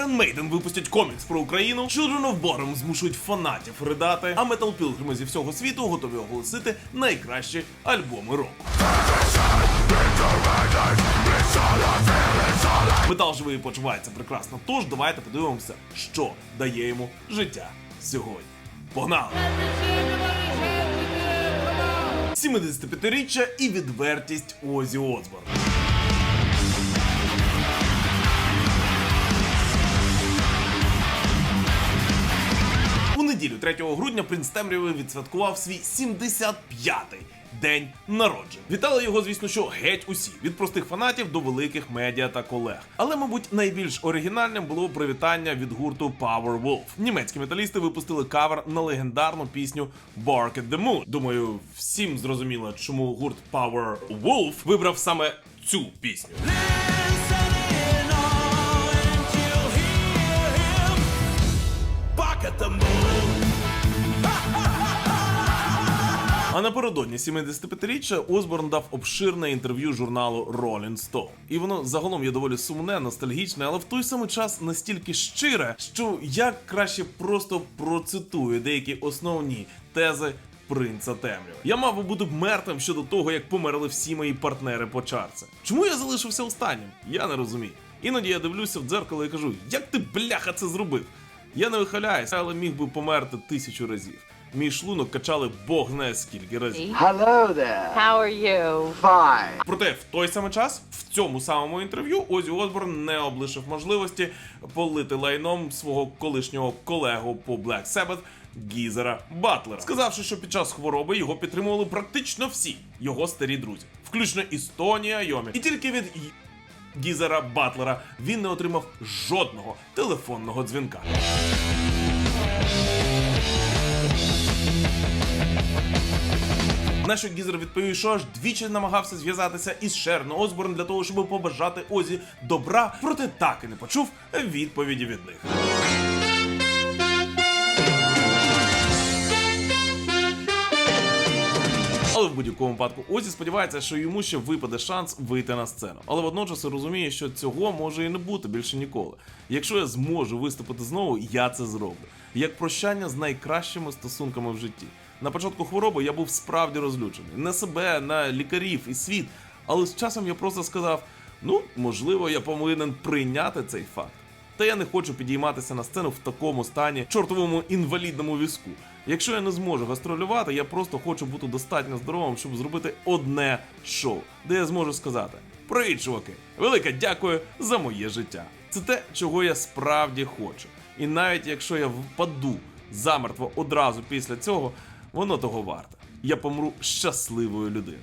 Iron Maiden випустять комікс про Україну, Children of Bottom змушують фанатів ридати, а Metal Pilgrim зі всього світу готові оголосити найкращі альбоми року. Метал живий почувається прекрасно. Тож давайте подивимося, що дає йому життя сьогодні. Погнали! 75-річчя і відвертість Озі Осборн. Неділю 3 грудня принц Темряви відсвяткував свій 75-й день народження. Вітали його, звісно, що геть усі від простих фанатів до великих медіа та колег. Але, мабуть, найбільш оригінальним було привітання від гурту Power Wolf. Німецькі металісти випустили кавер на легендарну пісню Bark at the Moon. Думаю, всім зрозуміло, чому гурт Power Wolf вибрав саме цю пісню. А напередодні 75-річчя Осборн дав обширне інтерв'ю журналу Rolling Stone. І воно загалом є доволі сумне, ностальгічне, але в той самий час настільки щире, що я краще просто процитую деякі основні тези. Принца темряви. Я мав би бути мертвим щодо того, як померли всі мої партнери по чарці. Чому я залишився останнім? Я не розумію. Іноді я дивлюся в дзеркало і кажу: як ти бляха це зробив? Я не вихиляюся, але міг би померти тисячу разів. Мій шлунок качали бог знає скільки разів. Hello there. How are you? Fine. Проте в той самий час, в цьому самому інтерв'ю, Озі Осборн не облишив можливості полити лайном свого колишнього колегу по Black Sabbath Гізера Батлера, сказавши, що під час хвороби його підтримували практично всі його старі друзі, включно Істонія, Йомі. І тільки від Гізера Батлера він не отримав жодного телефонного дзвінка. На що Гізер відповів, що аж двічі намагався зв'язатися із Шерн Осборн для того, щоб побажати Озі добра, проте так і не почув відповіді від них. Але в будь-якому випадку Озі сподівається, що йому ще випаде шанс вийти на сцену. Але водночас розуміє, що цього може і не бути більше ніколи. Якщо я зможу виступити знову, я це зроблю. Як прощання з найкращими стосунками в житті. На початку хвороби я був справді розлючений. Не себе, на лікарів і світ. Але з часом я просто сказав: ну, можливо, я повинен прийняти цей факт. Та я не хочу підійматися на сцену в такому стані, чортовому інвалідному візку. Якщо я не зможу гастролювати, я просто хочу бути достатньо здоровим, щоб зробити одне шоу, де я зможу сказати: Привіт, чуваки! Велике дякую за моє життя. Це те, чого я справді хочу. І навіть якщо я впаду замертво одразу після цього, воно того варте. Я помру щасливою людиною.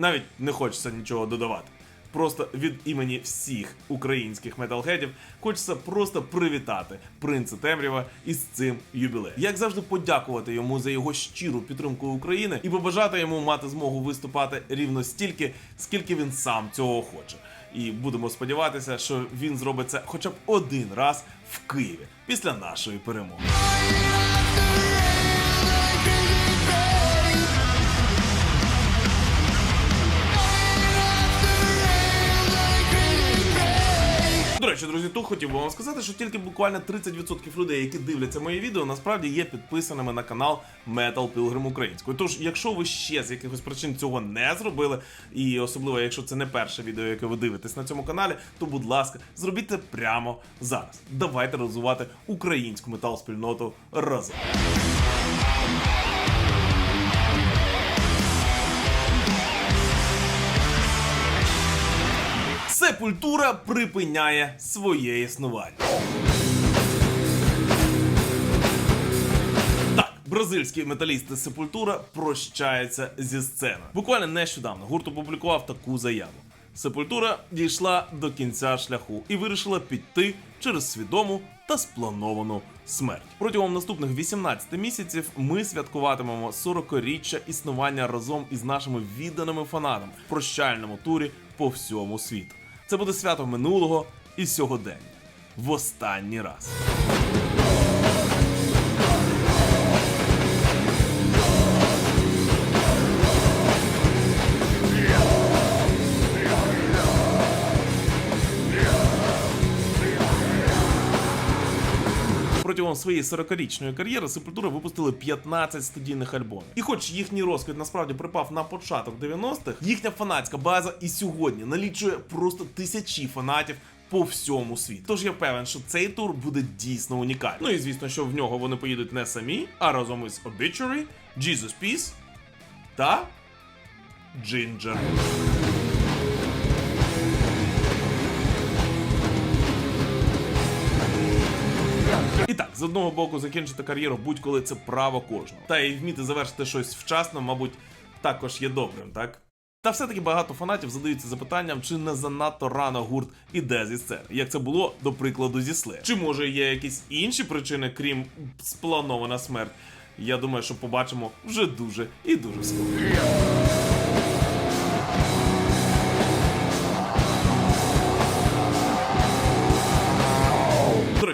Навіть не хочеться нічого додавати. Просто від імені всіх українських металхедів хочеться просто привітати принца Темрява із цим юбілеєм. Як завжди, подякувати йому за його щиру підтримку України і побажати йому мати змогу виступати рівно стільки, скільки він сам цього хоче. І будемо сподіватися, що він зробить це хоча б один раз в Києві після нашої перемоги. Речі, друзі, тут хотів би вам сказати, що тільки буквально 30% людей, які дивляться мої відео, насправді є підписаними на канал Metal Pilgrim Українською. Тож, якщо ви ще з якихось причин цього не зробили, і особливо якщо це не перше відео, яке ви дивитесь на цьому каналі, то будь ласка, зробіть це прямо зараз. Давайте розвивати українську метал спільноту разом. Сепультура припиняє своє існування. Бразильські металісти Сепультура прощаються зі сценою. Буквально нещодавно гурт опублікував таку заяву. Сепультура дійшла до кінця шляху і вирішила піти через свідому та сплановану смерть. Протягом наступних 18 місяців ми святкуватимемо 40-річчя існування разом із нашими відданими фанатами в прощальному турі по всьому світу. Це буде свято минулого і сьогодення. В останній раз. Протягом своєї 40-річної кар'єри Сепультура випустили 15 студійних альбомів. І хоч їхній розквіт насправді припав на початок 90-х, їхня фанатська база і сьогодні налічує просто тисячі фанатів. По всьому світу. Тож я певен, що цей тур буде дійсно унікальним. Ну і звісно, що в нього вони поїдуть не самі, а разом із Obituary, Jesus Peace та Ginger. Так, з одного боку, закінчити кар'єру будь-коли це право кожного. Та й вміти завершити щось вчасно, мабуть, також є добрим, так? Та все-таки багато фанатів задаються запитанням, чи не занадто рано гурт іде зі сцени, як це було до прикладу зі Слея. Чи може є якісь інші причини, крім спланована смерть? Я думаю, що побачимо вже дуже і дуже скоро.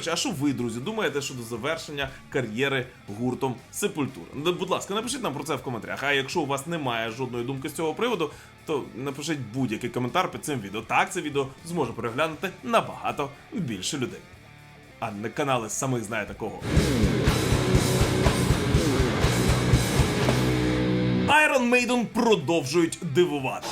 Речі, а що ви, друзі, думаєте щодо завершення кар'єри гуртом Сепультура? Ну, Будь ласка, напишіть нам про це в коментарях. А якщо у вас немає жодної думки з цього приводу, то напишіть будь-який коментар під цим відео. Так, це відео зможе переглянути набагато більше людей. А не канали самих знаєте кого. Iron Maiden продовжують дивувати.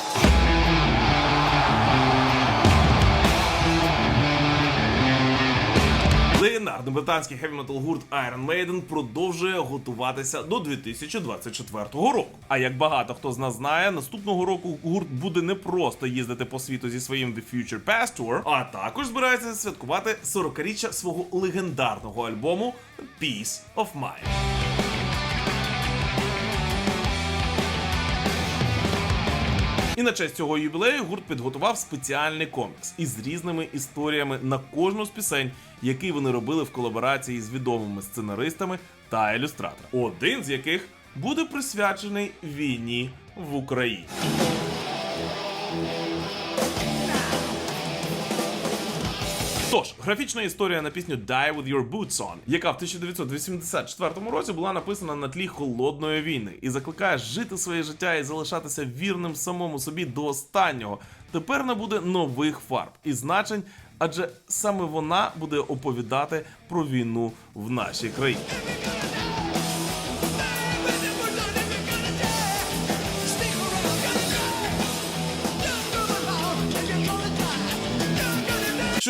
Легендарний британський хеві-метал гурт Iron Maiden продовжує готуватися до 2024 року. А як багато хто з нас знає, наступного року гурт буде не просто їздити по світу зі своїм The Future Past Tour, а також збирається святкувати 40-річчя свого легендарного альбому Peace of Mind. І на честь цього юбілею гурт підготував спеціальний комікс із різними історіями на кожну з пісень, які вони робили в колаборації з відомими сценаристами та ілюстраторами. Один з яких буде присвячений війні в Україні. Тож, графічна історія на пісню Die With Your Boots On, яка в 1984 році була написана на тлі холодної війни і закликає жити своє життя і залишатися вірним самому собі до останнього. Тепер набуде нових фарб і значень, адже саме вона буде оповідати про війну в нашій країні.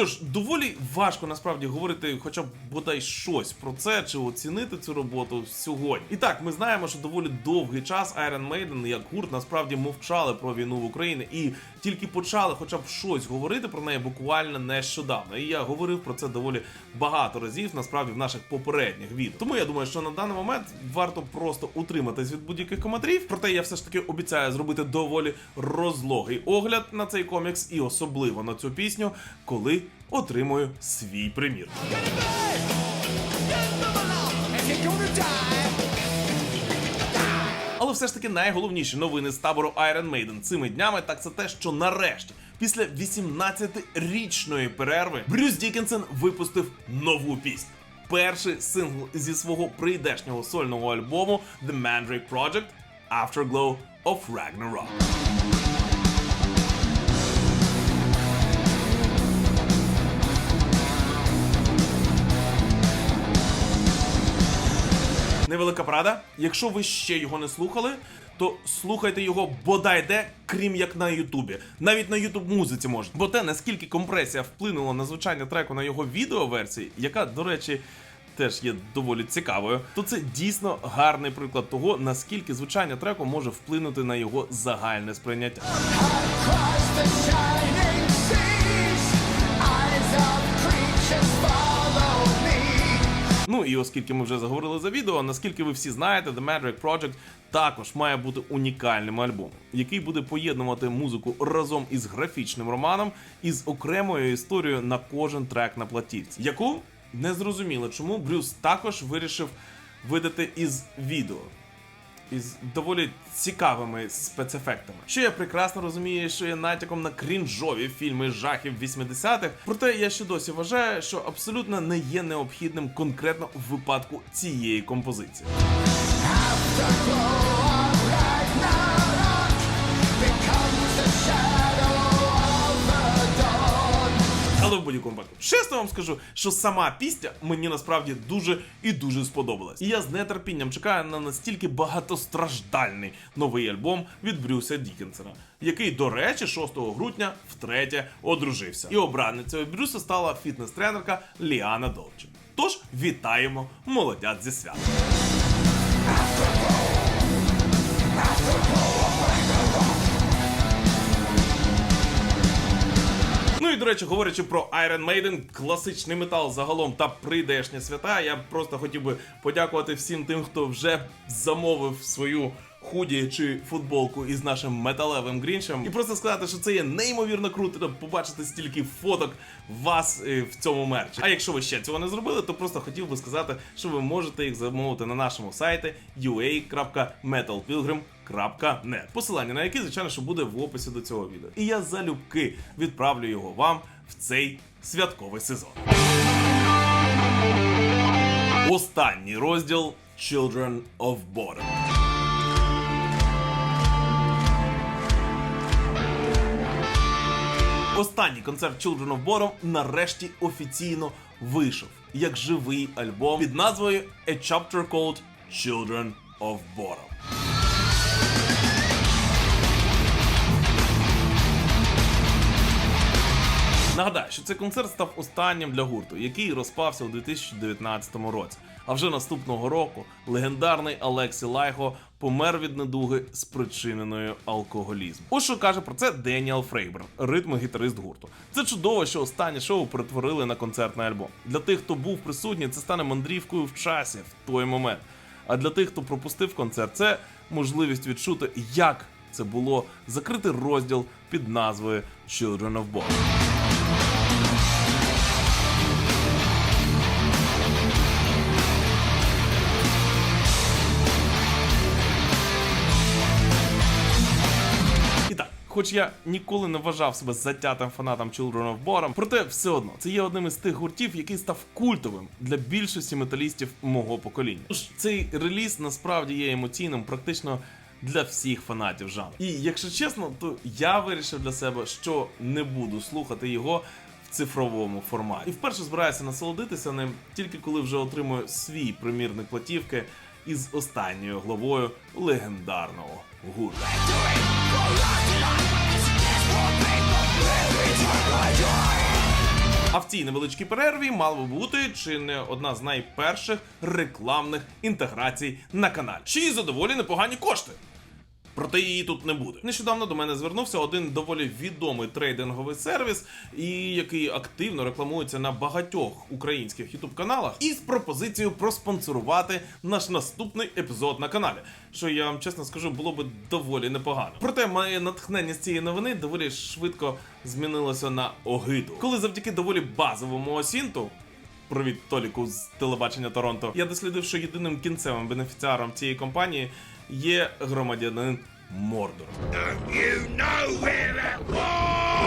Що ж, доволі важко насправді говорити хоча б бодай щось про це чи оцінити цю роботу сьогодні. І так, ми знаємо, що доволі довгий час Iron Maiden як гурт насправді мовчали про війну в Україні і тільки почали хоча б щось говорити про неї буквально нещодавно. І я говорив про це доволі багато разів, насправді в наших попередніх відео. Тому я думаю, що на даний момент варто просто утриматись від будь-яких коментарів. Проте я все ж таки обіцяю зробити доволі розлогий огляд на цей комікс і особливо на цю пісню, коли отримую свій примір. Але все ж таки найголовніші новини з табору Iron Maiden цими днями, так це те, що нарешті, після 18-річної перерви, Брюс Дікенсен випустив нову пісню. Перший сингл зі свого прийдешнього сольного альбому The Mandrake Project Afterglow of Ragnarok. Невелика прада. Якщо ви ще його не слухали, то слухайте його бодай де, крім як на Ютубі. Навіть на Ютуб музиці можна. Бо те, наскільки компресія вплинула на звучання треку на його відеоверсії, яка, до речі, теж є доволі цікавою, то це дійсно гарний приклад того, наскільки звучання треку може вплинути на його загальне сприйняття. Ну і оскільки ми вже заговорили за відео, наскільки ви всі знаєте, The Mandrake Project також має бути унікальним альбомом, який буде поєднувати музику разом із графічним романом і з окремою історією на кожен трек на платівці, яку не зрозуміло, чому Брюс також вирішив видати із відео. Із доволі цікавими спецефектами. Що я прекрасно розумію, що є натяком на крінжові фільми жахів 80-х. Проте я ще досі вважаю, що абсолютно не є необхідним конкретно в випадку цієї композиції. Але в будь-якому випадку, чесно вам скажу, що сама пісня мені насправді дуже і дуже сподобалась. І я з нетерпінням чекаю на настільки багатостраждальний новий альбом від Брюса Дікінсона, який, до речі, 6 грудня втретє одружився. І обраницею Брюса стала фітнес-тренерка Ліана Долчі. Тож вітаємо молодят зі святом. І до речі, говорячи про Iron Maiden, класичний метал загалом та прийдешні свята, я просто хотів би подякувати всім тим, хто вже замовив свою худі чи футболку із нашим металевим грінчем. І просто сказати, що це є неймовірно круто побачити стільки фоток вас е, в цьому мерчі. А якщо ви ще цього не зробили, то просто хотів би сказати, що ви можете їх замовити на нашому сайті ua.metalpilgrim.net, посилання на який, звичайно, що буде в описі до цього відео. І я залюбки відправлю його вам в цей святковий сезон. Останній розділ Children of Bodom. Останній концерт Children of Bodom нарешті офіційно вийшов як живий альбом під назвою A Chapter Called Children of Bodom. Нагадаю, що цей концерт став останнім для гурту, який розпався у 2019 році. А вже наступного року легендарний Алексі Лайго помер від недуги, спричиненої алкоголізмом. Ось що каже про це Деніел Фрейбер, ритмо-гітарист гурту. Це чудово, що останнє шоу перетворили на концертний альбом. Для тих, хто був присутній, це стане мандрівкою в часі в той момент. А для тих, хто пропустив концерт, це можливість відчути, як це було закрити розділ під назвою Children of Bodom. Хоч я ніколи не вважав себе затятим фанатом Children of Bodom, проте все одно це є одним із тих гуртів, який став культовим для більшості металістів мого покоління. Тож цей реліз насправді є емоційним, практично. Для всіх фанатів жанру. І якщо чесно, то я вирішив для себе, що не буду слухати його в цифровому форматі. І вперше збираюся насолодитися ним тільки коли вже отримую свій примірник платівки із останньою главою легендарного А в цій невеличкій перерві мала би бути чи не одна з найперших рекламних інтеграцій на каналі. Чи й за доволі непогані кошти. Проте її тут не буде. Нещодавно до мене звернувся один доволі відомий трейдинговий сервіс, і який активно рекламується на багатьох українських ютуб каналах, із пропозицією проспонсорувати наш наступний епізод на каналі. Що я вам чесно скажу, було би доволі непогано. Проте моє натхнення з цієї новини доволі швидко змінилося на огиду, коли завдяки доволі базовому осінту. Привіт Толіку з телебачення Торонто. Я дослідив, що єдиним кінцевим бенефіціаром цієї компанії є громадянин Мордора.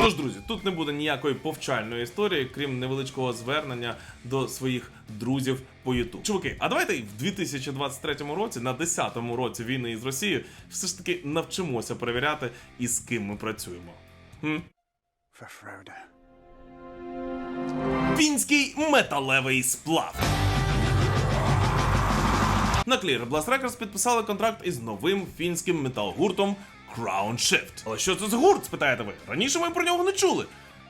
Тож, друзі, тут не буде ніякої повчальної історії, крім невеличкого звернення до своїх друзів по Ютуб. Чуваки, а давайте в 2023 році, на 10-му році війни із Росією, все ж таки навчимося перевіряти, із ким ми працюємо. Хм? Фінський металевий сплав. На клір Blast Records підписали контракт із новим фінським метал-гуртом Crown Shift. Але що це за гурт, спитаєте ви? Раніше ми про нього не чули.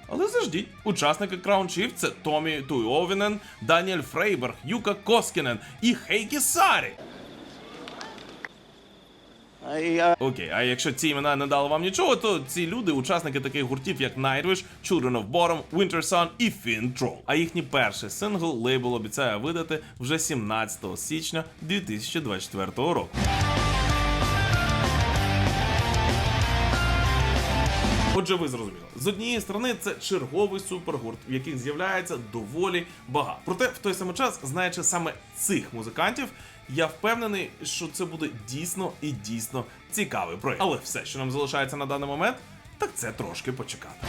Але заждіть, учасники Crown Shift це Томі Туйовінен, Даніель Фрейберг, Юка Коскінен і Хейкі Сарі. Uh, Окей, а якщо ці імена не дали вам нічого, то ці люди учасники таких гуртів, як Nightwish, Children of Bottom, Winter Sun і Finn Troll. А їхній перший сингл лейбл обіцяє видати вже 17 січня 2024 року. Отже, ви зрозуміли, з однієї сторони це черговий супергурт, в яких з'являється доволі багато. Проте в той самий час, знаючи саме цих музикантів, я впевнений, що це буде дійсно і дійсно цікавий проєкт. Але все, що нам залишається на даний момент, так це трошки почекати.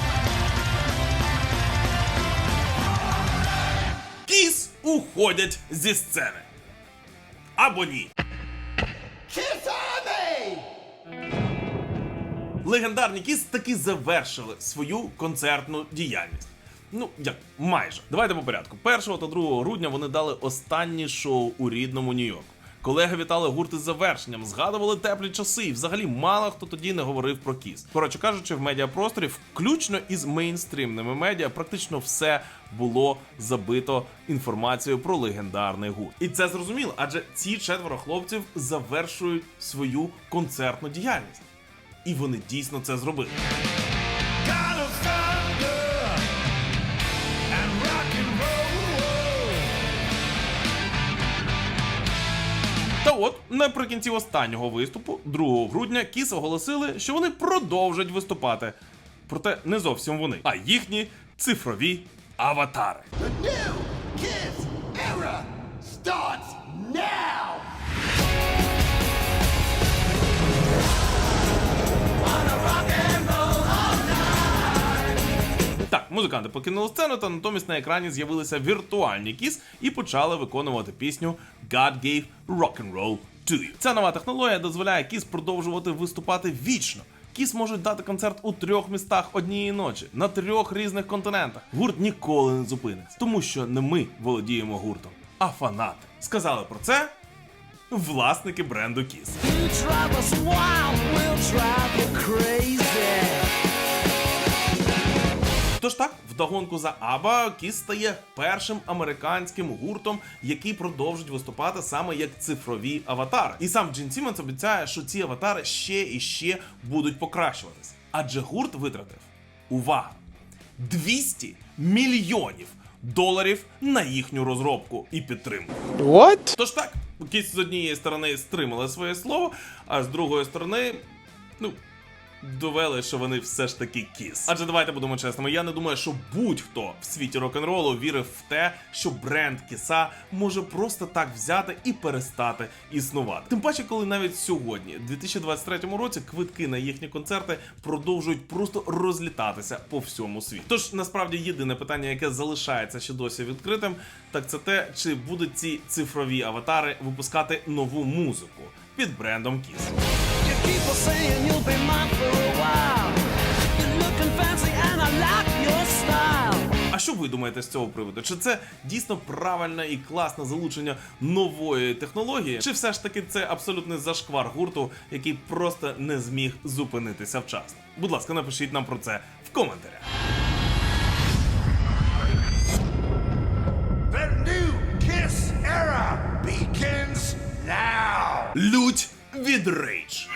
Кіс уходять зі сцени. Або ні. Легендарні Кіс таки завершили свою концертну діяльність. Ну, як майже. Давайте по порядку. 1 та 2 грудня вони дали останнє шоу у рідному Нью-Йорку. Колеги вітали гурт із завершенням, згадували теплі часи, і взагалі мало хто тоді не говорив про кіс. Коротше кажучи, в медіапросторі, включно із мейнстрімними медіа, практично все було забито інформацією про легендарний гурт. І це зрозуміло, адже ці четверо хлопців завершують свою концертну діяльність. І вони дійсно це зробили. От наприкінці останнього виступу, 2 грудня, Кіс оголосили, що вони продовжать виступати. Проте не зовсім вони, а їхні цифрові аватари. Музиканти покинули сцену, та натомість на екрані з'явилися віртуальні кіс і почали виконувати пісню God Gave Rock and Roll to You. Ця нова технологія дозволяє кіс продовжувати виступати вічно. Кіс можуть дати концерт у трьох містах однієї ночі на трьох різних континентах. Гурт ніколи не зупиниться, тому що не ми володіємо гуртом, а фанати. Сказали про це власники бренду Кіс. Тож так, вдогонку за Аба Кіс стає першим американським гуртом, який продовжить виступати саме як цифрові аватари. І сам Джин Сімонс обіцяє, що ці аватари ще і ще будуть покращуватись. Адже гурт витратив увага 200 мільйонів доларів на їхню розробку і підтримку. What? Тож так, Кіс з однієї сторони стримали своє слово, а з другої сторони, ну. Довели, що вони все ж таки кіс. Адже давайте будемо чесними. Я не думаю, що будь-хто в світі рок-н-ролу вірив в те, що бренд кіса може просто так взяти і перестати існувати. Тим паче, коли навіть сьогодні, в 2023 році, квитки на їхні концерти продовжують просто розлітатися по всьому світу. Тож насправді єдине питання, яке залишається ще досі відкритим, так це те, чи будуть ці цифрові аватари випускати нову музику під брендом Kiss. You saying you'll be mine for a while. You're looking fancy and I like your style. А що ви думаєте з цього приводу? Чи це дійсно правильне і класне залучення нової технології? Чи все ж таки це абсолютний зашквар гурту, який просто не зміг зупинитися вчасно? Будь ласка, напишіть нам про це в коментарях. The new kiss era begins now. Лють від Rage.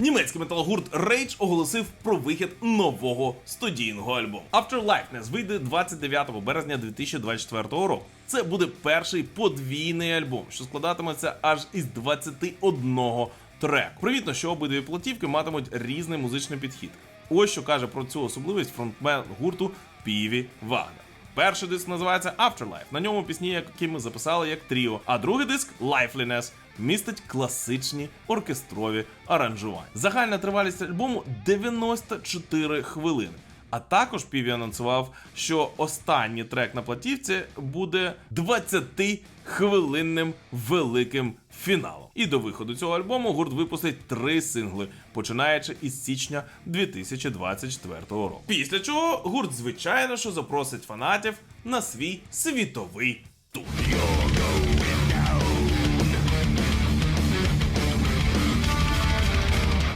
Німецький металогурт Rage оголосив про вихід нового студійного альбому. Afterlikeness вийде 29 березня 2024 року. Це буде перший подвійний альбом, що складатиметься аж із 21 треку. Привітно, що обидві платівки матимуть різний музичний підхід. Ось що каже про цю особливість фронтмен гурту Піві Вагнер. Перший диск називається Afterlife. На ньому пісні, які ми записали як тріо. А другий диск Lifeliness містить класичні оркестрові аранжування. Загальна тривалість альбому 94 хвилини. А також Піві анонсував, що останній трек на платівці буде 20-хвилинним великим фіналом. І до виходу цього альбому гурт випустить три сингли, починаючи із січня 2024 року. Після чого гурт, звичайно, що запросить фанатів на свій світовий тур.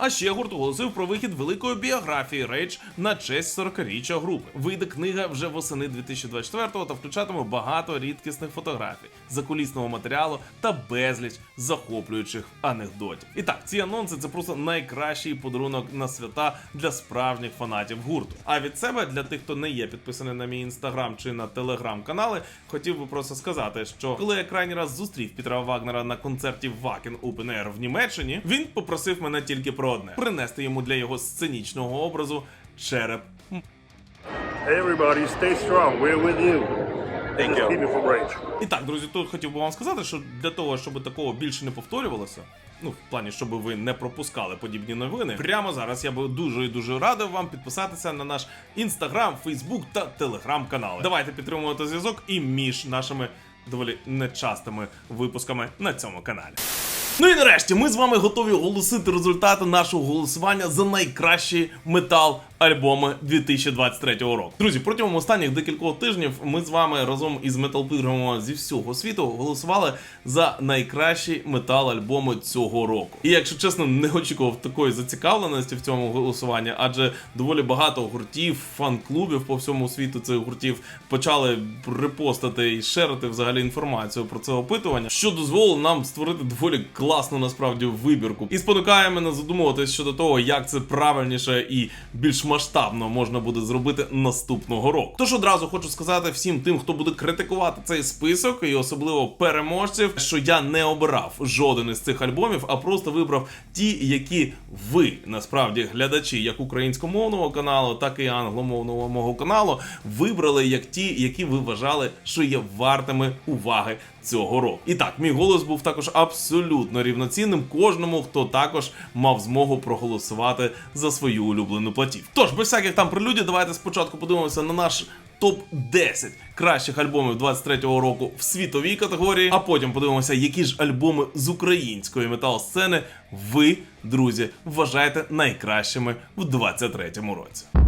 А ще гурт оголосив про вихід великої біографії Rage на честь 40-річчя групи. Вийде книга вже восени 2024-го та включатиме багато рідкісних фотографій, закулісного матеріалу та безліч захоплюючих анекдотів. І так, ці анонси це просто найкращий подарунок на свята для справжніх фанатів гурту. А від себе для тих, хто не є підписаний на мій інстаграм чи на телеграм-канали, хотів би просто сказати, що коли я крайній раз зустрів Пітера Вагнера на концерті Wacken Open Air в Німеччині, він попросив мене тільки про одне: принести йому для його сценічного образу череп Hey everybody, stay strong. We're with you. Thank you. Keep from rage. І так, друзі, тут хотів би вам сказати, що для того, щоб такого більше не повторювалося, ну, в плані, щоб ви не пропускали подібні новини, прямо зараз я би дуже і дуже радив вам підписатися на наш інстаграм, фейсбук та телеграм канали. Давайте підтримувати зв'язок і між нашими доволі нечастими випусками на цьому каналі. Ну і нарешті ми з вами готові оголосити результати нашого голосування за найкращий метал альбоми 2023 року. Друзі, протягом останніх декількох тижнів ми з вами разом із метал-пілгримами зі всього світу голосували за найкращі метал-альбоми цього року. І якщо чесно, не очікував такої зацікавленості в цьому голосуванні, адже доволі багато гуртів, фан-клубів по всьому світу цих гуртів почали репостити і шерити взагалі інформацію про це опитування, що дозволило нам створити доволі класну насправді вибірку і спонукає мене задумуватись щодо того, як це правильніше і більш масштабно можна буде зробити наступного року. Тож одразу хочу сказати всім тим, хто буде критикувати цей список, і особливо переможців, що я не обирав жоден із цих альбомів, а просто вибрав ті, які ви насправді глядачі як українськомовного каналу, так і англомовного мого каналу вибрали як ті, які ви вважали, що є вартими уваги цього року. І так, мій голос був також абсолютно рівноцінним кожному, хто також мав змогу проголосувати за свою улюблену платівку. Тож, без всяких там прелюдій, давайте спочатку подивимося на наш топ 10 кращих альбомів 23-го року в світовій категорії, а потім подивимося, які ж альбоми з української метал-сцени ви, друзі, вважаєте найкращими в 23-му році.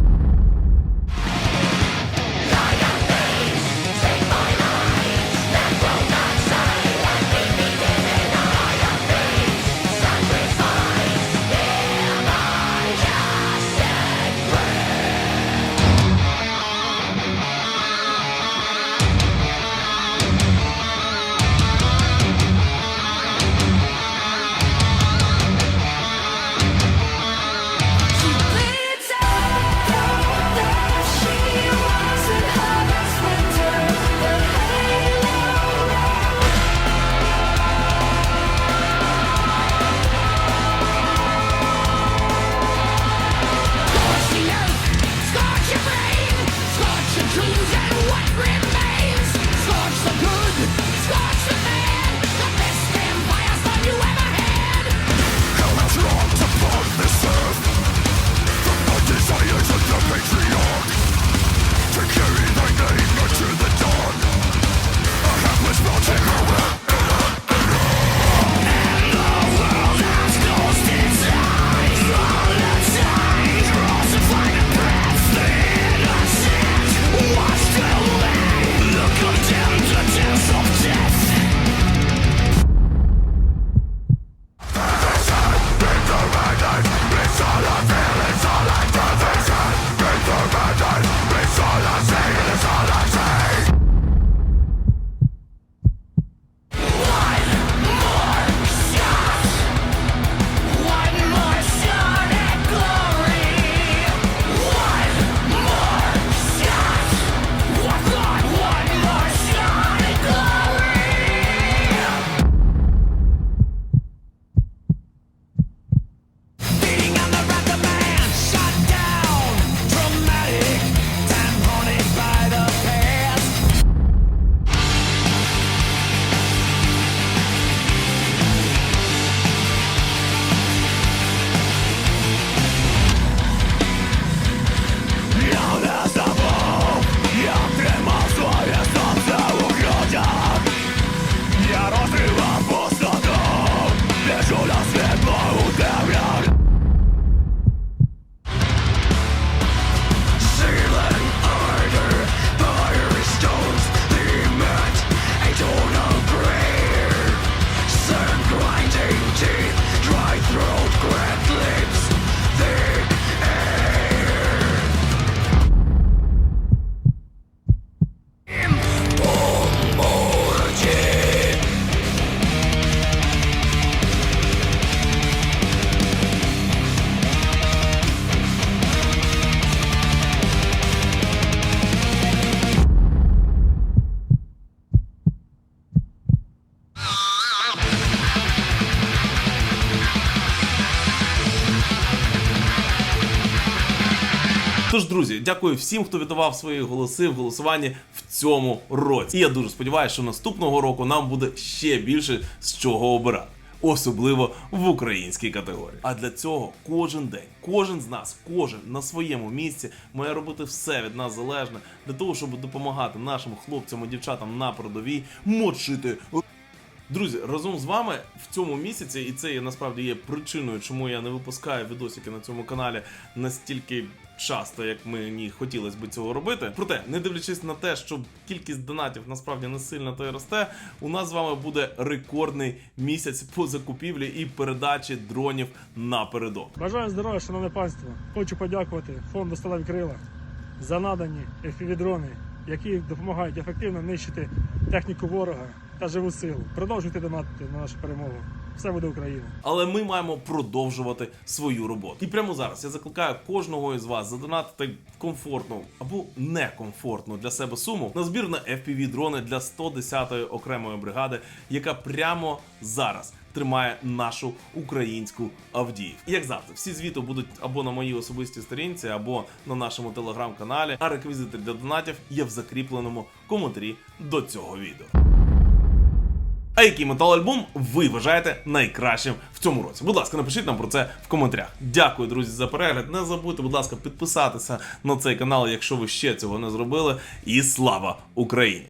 Тож, друзі, дякую всім, хто віддавав свої голоси в голосуванні в цьому році. І я дуже сподіваюся, що наступного року нам буде ще більше з чого обирати. Особливо в українській категорії. А для цього кожен день, кожен з нас, кожен на своєму місці має робити все від нас залежне для того, щоб допомагати нашим хлопцям і дівчатам на передовій мочити Друзі, разом з вами в цьому місяці, і це насправді є причиною, чому я не випускаю відосики на цьому каналі настільки часто, як мені хотілося би цього робити. Проте, не дивлячись на те, що кількість донатів насправді не сильно то й росте, у нас з вами буде рекордний місяць по закупівлі і передачі дронів напередок. Бажаю здоров'я, шановне панство. Хочу подякувати фонду Сталеві Крила за надані FPV-дрони, які допомагають ефективно нищити техніку ворога та живу силу. Продовжуйте донатити на нашу перемогу. Все буде Україна! Але ми маємо продовжувати свою роботу. І прямо зараз я закликаю кожного із вас задонатити комфортну або некомфортну для себе суму на збір на fpv дрони для 110-ї окремої бригади, яка прямо зараз. Тримає нашу українську Авдіїв. Як завжди, всі звіти будуть або на моїй особистій сторінці, або на нашому телеграм-каналі. А реквізити для донатів є в закріпленому коментарі до цього відео. А який метал-альбом ви вважаєте найкращим в цьому році? Будь ласка, напишіть нам про це в коментарях. Дякую, друзі, за перегляд. Не забудьте, будь ласка, підписатися на цей канал, якщо ви ще цього не зробили. І слава Україні!